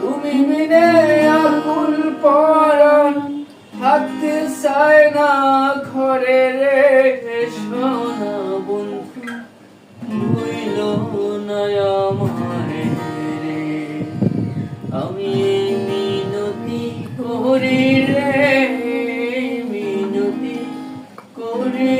তুমি মিনে আকুল পরাণ থাকতে চায় না ঘরে রে সোনা বন্ধু হইল নয়া আমি মিনতি করি রে মিনতি করি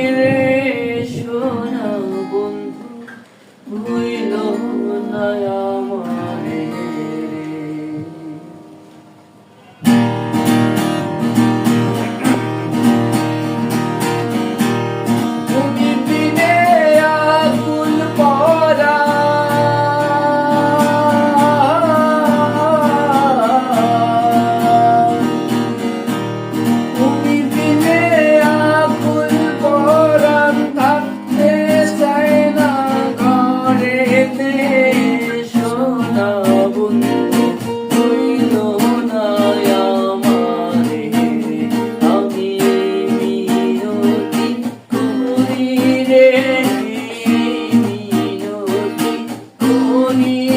Bonito.